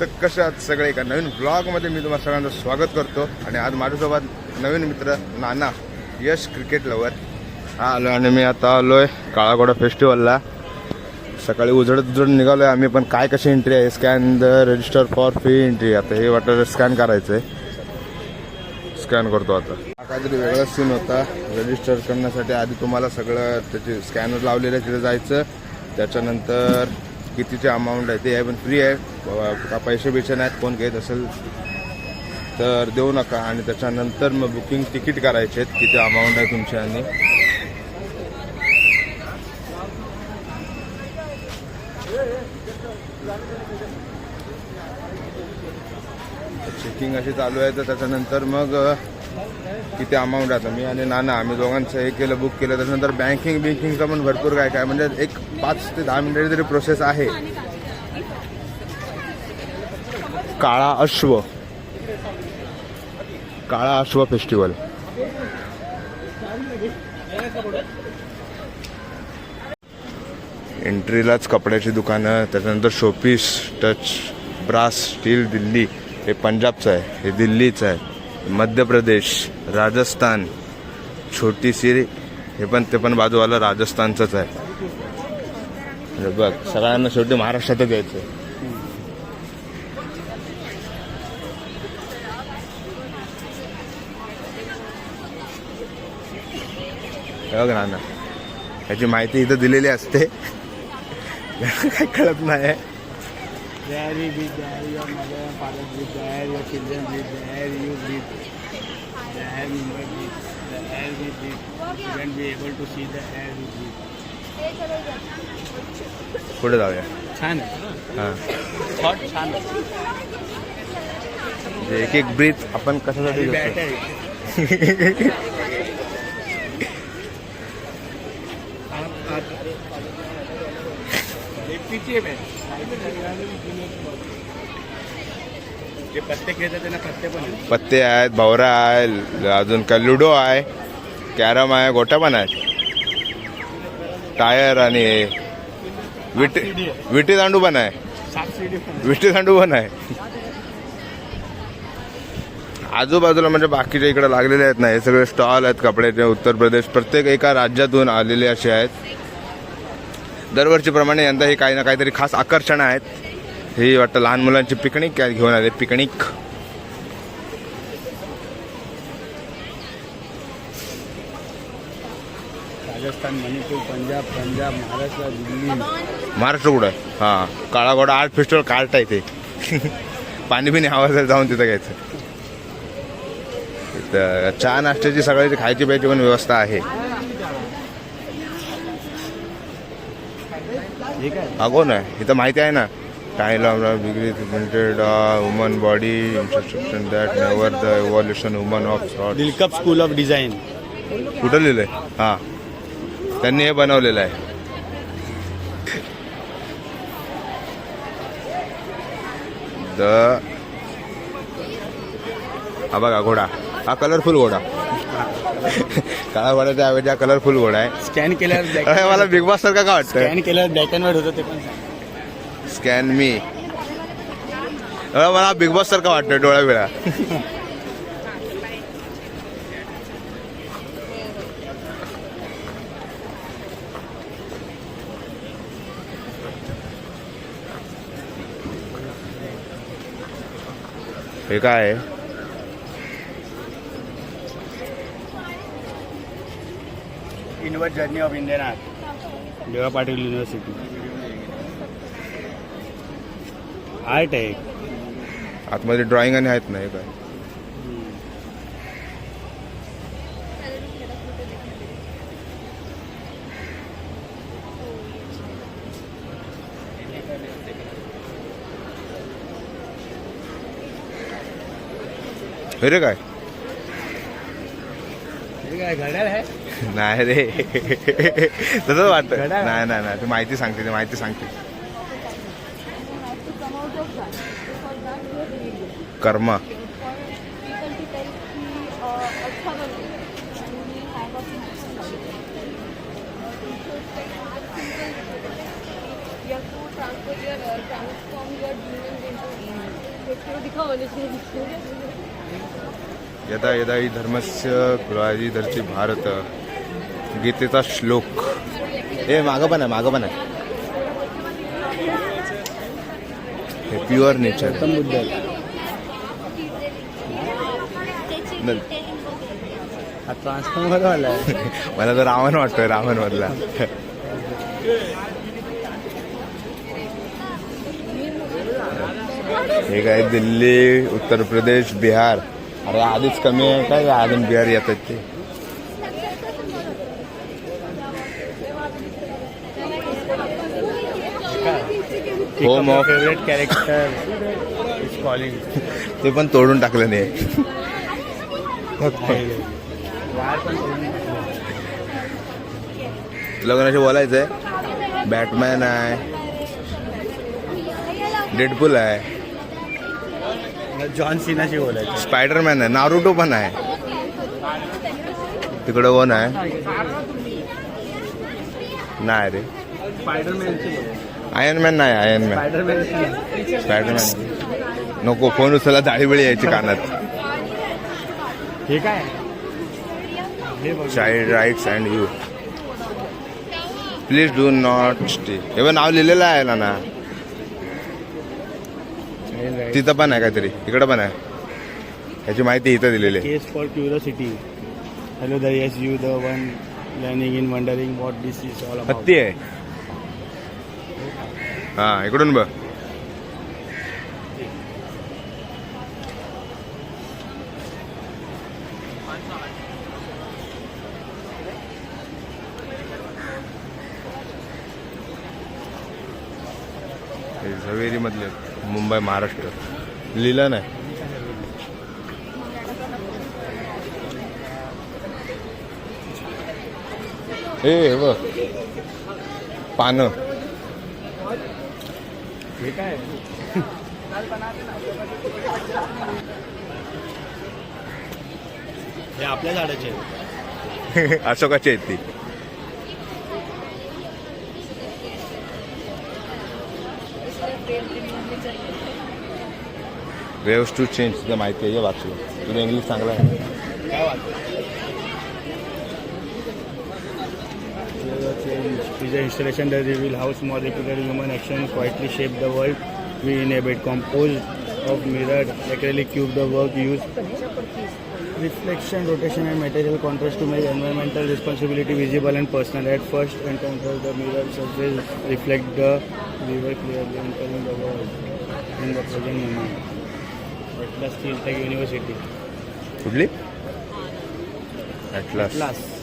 तर कशा आहात सगळे एका नवीन ब्लॉगमध्ये मी तुम्हाला सगळ्यांचं स्वागत करतो. आणि आज माझ्यासोबत नवीन मित्र नाना यश क्रिकेट लवर हा आलो आणि मी आता आलो आहे काळागोडा फेस्टिवलला सकाळी उजडत उजडत आहे आम्ही पण काय कशी एंट्री आहे? Scan the register for fee entry आता हे वाटतं स्कॅन करायचं आहे स्कॅन करतो आता. काहीतरी वेगळा सीन होता. रजिस्टर करण्यासाठी आधी तुम्हाला सगळं त्याचे स्कॅनर लावलेलं आहे तिथे जायचं. त्याच्यानंतर कितीचे अमाऊंट आहे ते आहे पण फ्री आहे का पैसे बिसे नाहीत कोण घेत असेल तर देऊ नका. आणि त्याच्यानंतर मग बुकिंग तिकीट करायचे आहेत किती अमाऊंट आहे तुमचे आणि? चेकिंग अशी चालू आहे तर त्याच्यानंतर मग किती अमाऊंट आता मी आणि नाना आम्ही दोघांचं हे केलं बुक केलं. त्याच्यानंतर बँकिंग बिंकिंगचं पण भरपूर काय काय म्हणजे एक पाच ते दहा मिनिटाची तरी प्रोसेस आहे. काळा अश्व. काळा अश्व फेस्टिवल एंट्रीलाच कपड्याची दुकानं त्याच्यानंतर showpiece touch brass steel Delhi. हे पंजाबचं आहे हे दिल्लीचं आहे. मध्य प्रदेश राजस्थान छोटी सिरी हे पण ते पण बाजूवाला राजस्थानचंच आहे. म्हणजे बघ सगळ्यांना शेवटी महाराष्ट्रातच यायचं आहे. बघ ना याची माहिती इथं दिलेली असते. काय कळत नाही. There you breathe, there your mother and father breathe, there your children breathe, there you breathe, the air member breathe, the air we breathe. You shouldn't be able to see the air we breathe. पुढे जाऊया छान हाँ thought छान एक एक breath आपण bat घेतो आहे लेफ्टीची आहे बॅट जे पत्ते खेळतात त्यांना पत्ते पण आहे पत्ते आहेत भवरा आहे अजून काय लुडो आहे कॅरम आहे गोट्या पण आहे टायर आणि विटी विटी दांडू पण आहे. विटी दांडू पण आहे. आजूबाजूला म्हणजे बाकीच्या इकडे लागलेले आहेत ना हे सगळे स्टॉल आहेत कपड्याचे उत्तर प्रदेश प्रत्येक एका राज्यातून आलेले असे आहेत. दरवर्षीप्रमाणे यंदा ही काही ना काहीतरी खास आकर्षणं आहेत. ही वाटतं लहान मुलांची पिकनिक काय घेऊन आले पिकनिक. राजस्थान मणिपूर पंजाब पंजाब महाराष्ट्र दिल्ली. महाराष्ट्र कुठं? हां काळा घोडा आर्ट फेस्टिवल कार्ट आहे ते. पाणी हवं असेल जाऊन तिथं घ्यायचं. तर चहा नाश्त्याची सगळ्याची खायची प्यायची पण व्यवस्था आहे. हे हा कोण आहे? इथं माहिती आहे ना. टायला degree limited woman body instruction that never the evolution woman of दिलकप school of design कुठं लिहिलंय? हां. त्यांनी हे बनवलेलं आहे. द हा बघा घोडा. हा कलरफुल घोडा. काळा घोड्याच्या ऐवजी हा कलरफुल घोडा आहे. स्कॅन केल्यावर अरे, मला बिग बॉस सारखा का वाटतं स्कॅन केल्यावर ब्लॅक अँड व्हाईट होतं ते पण सांग. स्कॅन मी मला बिग बॉस सारखं वाटतं डोळ्या वेळा हे काय आहे? Invert journey of Indian art Deva Patil university art आहे. आतमध्ये ड्रॉइंग आणि आहेत ना हे काय? हे रे काय? काय घड्याळ आहे? नाही रे. तसंच वाटतं. नाही नाही नाही. ती माहिती सांगते ती माहिती सांगते. कर्मा. यदा यदा हि धर्मस्य धरची भारत। गीतेचा श्लोक. हे मागं पण आहे मागं पण आहे. हे प्युअर नेचर हा मला तर रावण वाटतोय रावण मधला. हे काय दिल्ली उत्तर प्रदेश बिहार. अरे आधीच कमी आहे काय? अजून बिहार येतात ते. Home of- favourite character is calling ते पण तोडून टाकलं नाही. तुला कोणाशी बोलायचंय? बॅटमॅन आहे. डेडपूल आहे. जॉन सिनाशी बोलायचं स्पायडरमॅन आहे. नारुटो पण आहे. तिकडं कोण आहे? नाही. रे. स्पायडरमॅनची आयर्न मॅन नाही आयर्न मॅन स्पायडरमॅन नको फोन उचलला जाळीबिळी यायची कानात. हे काय? Child rights and you please do not stay हे नाव लिहिलेलं आहे ना ना तिथं पण आहे काहीतरी. इकडं पण आहे. ह्याची माहिती इथं दिलेली आहे. Case for curiosity hello the you the one learning in wondering what this is all हत्ती आहे. हा इकडून बघ. हे झवेरी मधले मुंबई महाराष्ट्र. लिहिलं नाही. हे व पानं. पानं हे काय हे आपल्या झाडाचे. आहेत. अशोकाची आहेत ती. वेव्स टू चेंज तुला माहिती आहे वाचलं. तुला इंग्लिश चांगलं आहे. Is an installation that reveal how small repeated human actions quietly shape the world we inhabit. Composed of mirrored acrylic cube, the work used reflection, rotation, and material contrast to make environmental responsibility visible and personal. At first encounter, the mirrored surface reflect the viewer clearly, entering the world in the present moment. Atlas Tech University. कुठली Atlas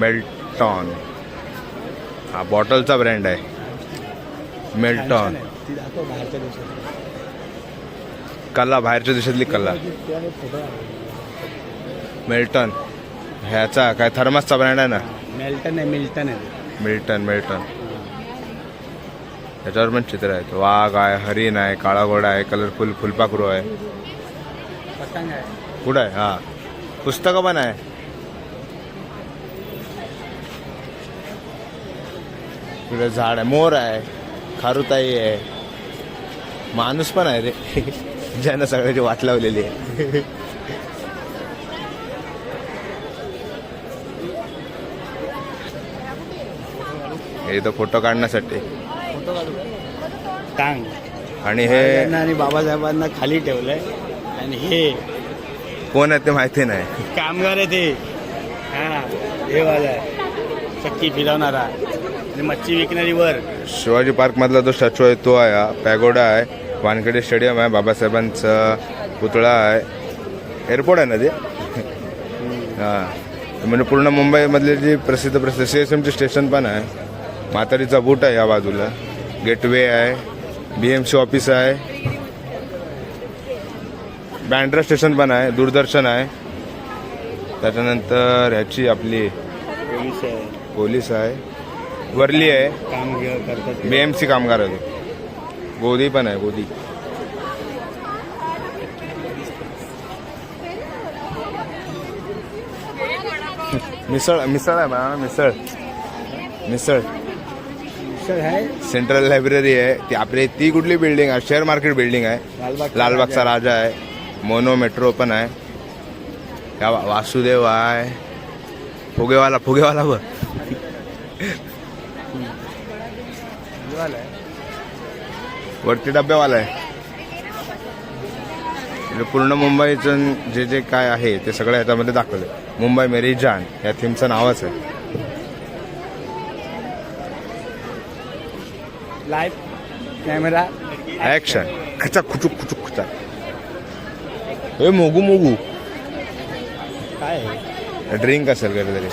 Milton हा बॉटलचा brand आहे. मेल्टॉन कला बाहेरच्या देशातली कला. मेल्टन ह्याचा काय थर्मासचा ब्रँड आहे ना? मेल्टन आहे मिल्टन आहे. मिल्टन मिल्टन त्याच्यावर पण चित्र आहेत वाघ आहे हरिण आहे काळा घोडा आहे कलरफुल फुलपाखरू आहे. कुठं आहे? हा. पुस्तकं पण आहे. इकडे झाड आहे मोर आहे खारुताई आहे. माणूस पण आहे रे. ज्यानं सगळ्याची वाट लावलेली आहे. हे इथं फोटो काढण्यासाठी. टांग. आणि हे आणि बाबासाहेबांना खाली ठेवलंय. आणि हे कोण आहे ते माहिती नाही. कामगार आहे ते. हा हे वाला आहे. चक्की फिरवणारा. आणि मच्छी विकणारी वर. शिवाजी पार्क मधला जो स्टॅच्यू आहे तो आहे पॅगोडा आहे वानखेडे स्टेडियम आहे बाबासाहेबांचा पुतळा आहे. एअरपोर्ट आहे ना ते? हां. म्हणजे पूर्ण मुंबईमधले जी प्रसिद्ध प्रसिद्ध सी एस एमचे स्टेशन पण आहे. म्हातारीचा बूट आहे या बाजूला. गेटवे आहे बी एम सी ऑफिस आहे. बँड्रा स्टेशन पण आहे दूरदर्शन आहे. त्याच्यानंतर ह्याची आपली पोलीस आहे. पोलीस आहे. वर्ली आहे. बी एम सी कामगार आहे. गोदी पण आहे गोदी. मिसळ मिसळ आहे बा मिसळ. मिसळ. सेंट्रल लायब्ररी आहे. ती आपली ती कुठली बिल्डिंग आहे? शेअर मार्केट बिल्डिंग आहे. लालबाग लालबागचा राजा आहे. मोनो मेट्रो पण आहे. या वासुदेव आहे. फुगेवाला फुगेवाला वरती डब्यावाला आहे म्हणजे पूर्ण मुंबईचं जे जे काय आहे ते सगळं याच्यामध्ये दाखवलं मुंबई मेरी जान या थीमचं नावच आहे. लाइव कैमरा ऍक्शन खचा खुचुक खुचुक खुचा हे मोगू मोगू. काय ड्रिंक असेल कधीतरी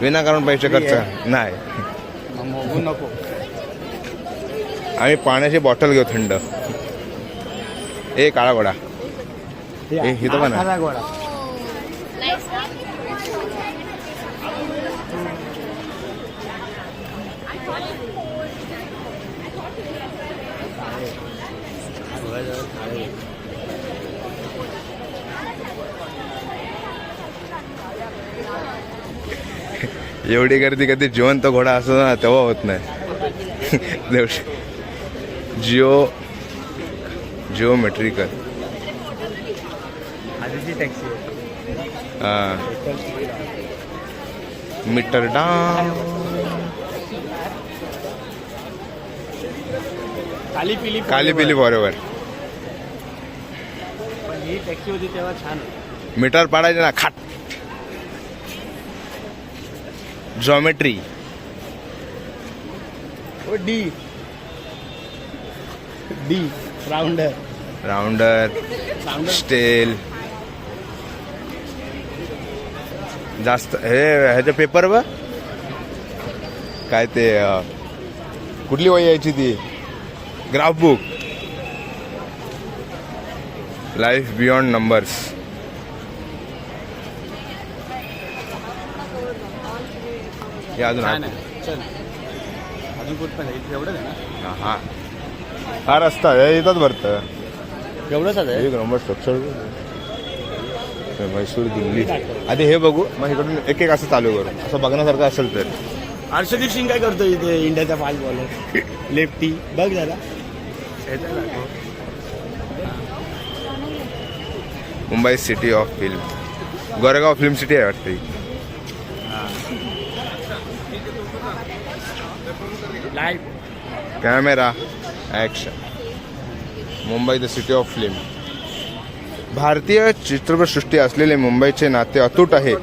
विनाकारण पैसे खर्च. नाही. मोगू नको. आम्ही पाण्याची बॉटल घेऊ थंड. ए काळा गोडा ए, हे तर एवढी गर्दी कधी जिवंत घोडा असतो ना तेव्हा होत नाही. Devshi geo geometrical. Taxi. Meter डाम काली पिली काली पिली फॉरेवर पण ही टॅक्सी होती तेव्हा छान होती. मीटर पाडायचे ना खाट. Geometry D. D rounder. Rounder rounder. स्टेल. जास्त हे ह्याचे पेपर ब काय ते कुठली वही यायची ती? Graph book. Life beyond numbers हे अजून आहे. अजून आहे ना? हा. हा रस्ता हे इथंच भरतं. एवढंच आहे? एक नंबर स्ट्रक्चर म्हैसूर दिल्ली. आधी हे बघू मग इकडून एक एक असं चालू करू. असं बघण्यासारखं असेल तर. हर्षदीप सिंग काय करतो इथे इंडियाचा फास्ट बॉलर लेफ्टी बघ जरा. Mumbai city of film Goregaon film city आहे वाटते. Camera action Mumbai the city of film. भारतीय चित्रपटसृष्टी असलेले मुंबईचे नाते अतूट आहे.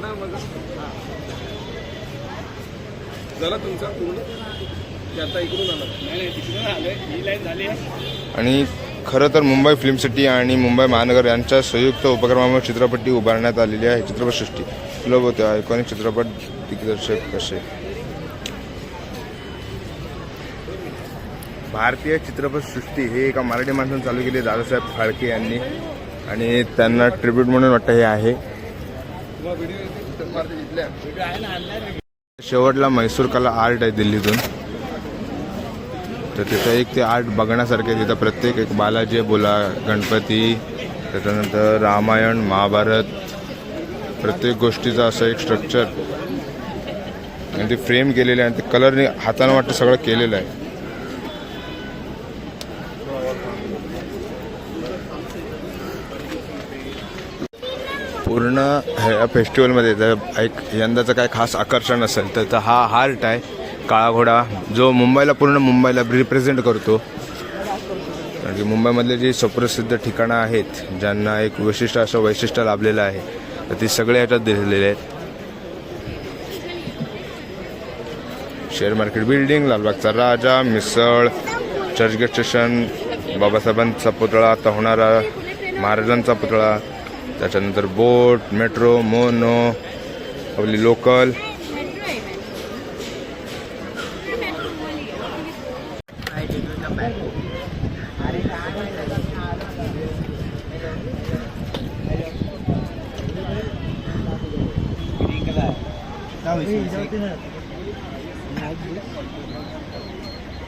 आणि खरं तर मुंबई फिल्म सिटी आणि मुंबई महानगर यांच्या संयुक्त उपक्रमामुळे चित्रपटी उभारण्यात आलेली आहे. चित्रपटसृष्टी. सुलभ होते आयकॉनिक चित्रपट दिग्दर्शक कसे? भारतीय चित्रपटसृष्टी हे एका मराठी माणसानं चालू केली दादासाहेब फाळके यांनी. आणि त्यांना ट्रिब्यूट म्हणून वाटतं हे आहे. शेवटला म्हैसूर कला आर्ट आहे दिल्लीतून. तर तिथं एक ते आर्ट बघण्यासारखे आहे. तिथं प्रत्येक एक बालाजी बोला गणपती त्याच्यानंतर रामायण महाभारत प्रत्येक गोष्टीचं असं एक स्ट्रक्चर आणि ते फ्रेम केलेलं आहे आणि ते कलरने हातानं वाटतं सगळं केलेलं आहे. पूर्ण ह्या फेस्टिवलमध्ये जर एक यंदाचं काय खास आकर्षण असेल तर तर हा हार्ट आहे काळा घोडा जो मुंबईला पूर्ण मुंबईला रिप्रेझेंट करतो. कारण की मुंबईमधले जी सुप्रसिद्ध ठिकाणं आहेत ज्यांना एक विशिष्ट असं वैशिष्ट्य लाभलेलं आहे तर ती सगळे ह्याच्यात दिलेले आहेत. शेअर मार्केट बिल्डिंग लालबागचा राजा मिसळ चर्चगेट स्टेशन बाबासाहेबांचा पुतळा आता होणारा महाराजांचा पुतळा त्याच्यानंतर बोट मेट्रो मोनो आपली लोकल.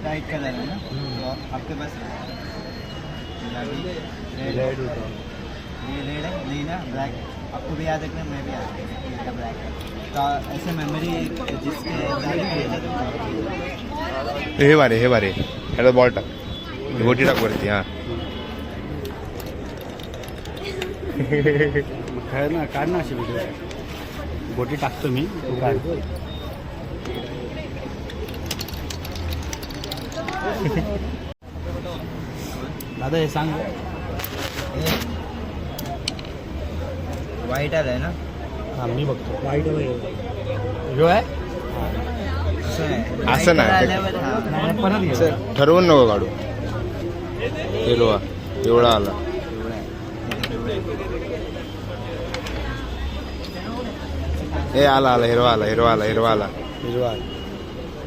लाइट कलर है? ना तो आपके पास रेड होता ये रेड है नहीं ना ब्लैक आपको भी याद रखना मैं भी याद रखना ब्लैक तो ऐसे मेमोरी जिसके हे। बारे हे बारे ह्याला बॉल टाक गोटी टाक वरती हाँ खेळ ना काढ ना अशी व्हिडिओ गोटी टाकतो मी तू काढ दादा हे सांग। वाईट आलाय ना हा मी बघतो वाईट ह्यो आहे असं आहे असं नाही. White आल्यावर हा. नाही, परत घे ठरवून नको काढू हिरवा एवढा आला आहे. आहे. हे आला आला हिरवा आला हिरवा आला हिरवा आला हिरवा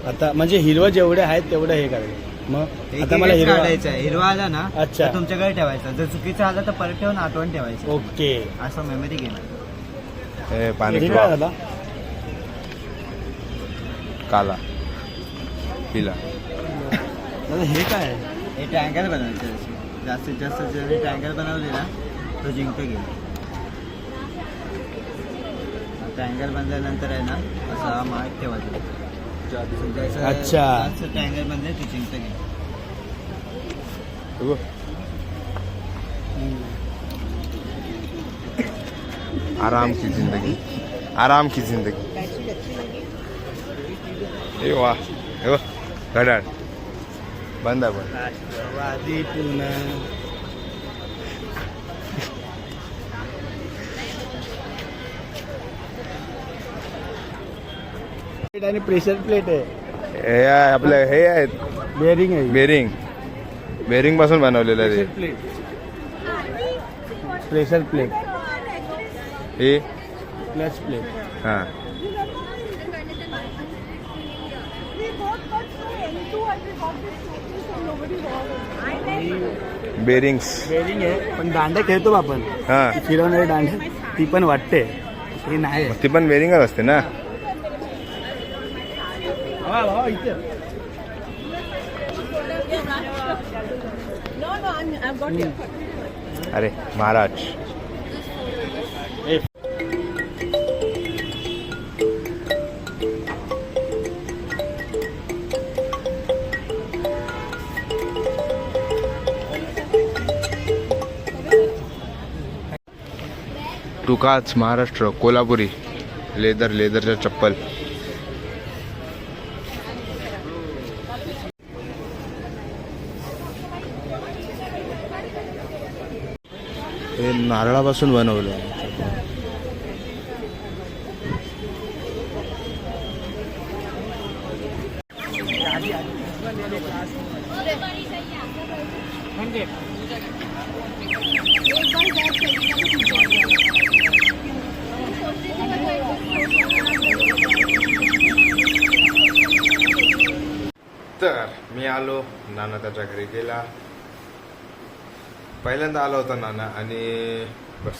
आता म्हणजे हिरवं जेवढे आहेत तेवढं हे करायचं मग एक आता मला हिरवा काढायचं आहे. हिरवा आला ना अच्छा. तर तुमच्याकडे ठेवायचा. जर चुकीचं आलं तर परत ठेवून आठवण ठेवायचं. ओके. असं मेमरी घेणार हे पाणी पिवा. काला. पिला. दादा हे काय? आहे हे ट्रँगल बनवायचं आहे. जास्तीत जास्त जरी ट्रँगल बनवले ना तो जिंकतो गेला ट्रँगल बनल्यानंतर आहे ना असा मार्क ठेवायचा. अच्छा. गेला बघ. आराम की जिंदगी आराम की जिंदगी हे वा हे बघ घड्याळ बंद आहे पण पुन्हा आणि प्रेशर प्लेट आहे. हे आहे आपलं हे आहेत. बेरिंग आहे. बेरिंग बेरिंगपासून बनवलेलं आहे ते. प्लेट प्रेशर प्लेट हे? क्लच प्लेट हां. बेरिंग्स बेरिंग आहे पण दांड्या खेळतो आपण. हां. फिरवणारी दांड्या ती पण वाटते. ती नाही. ती पण बेरिंगच असते ना. अरे महाराज. तुकाच महाराष्ट्र कोल्हापुरी लेदर लेदरच्या चप्पल. हे नारळापासून बनवलं आहे तर मी आलो नाना त्याच्या घरी गेला पहिल्यांदा आला होता नाना आणि बस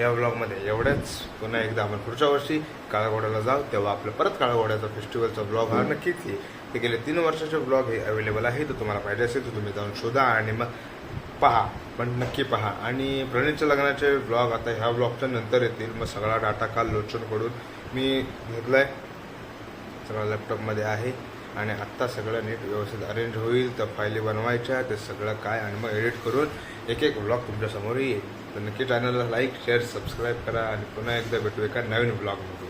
या ब्लॉगमध्ये एवढ्याच पुन्हा एकदा आपण पुढच्या वर्षी काळाघोड्याला जाऊ तेव्हा आपलं परत काळाघोड्याचा फेस्टिवलचा ब्लॉग हा नक्कीच येईल. ते गेले तीन वर्षाचे ब्लॉग हे अवेलेबल आहे तर तुम्हाला पाहिजे असेल तर तुम्ही जाऊन शोधा आणि मग पहा. पण नक्की पहा. आणि प्रणीतच्या लग्नाचे ब्लॉग आता ह्या ब्लॉगच्या नंतर येतील. मग सगळा डाटा काल लोचनकडून मी घेतलाय. सगळं लॅपटॉपमध्ये आहे. आणि आत्ता सगळं नीट व्यवस्थित अरेंज होईल तर फायली बनवायच्या ते सगळं काय आणि मग एडिट करून एक एक ब्लॉग तुमच्यासमोर येईल. तर नक्की चॅनलला लाईक शेअर सबस्क्राईब करा आणि पुन्हा एकदा भेटू एका नवीन ब्लॉगमध्ये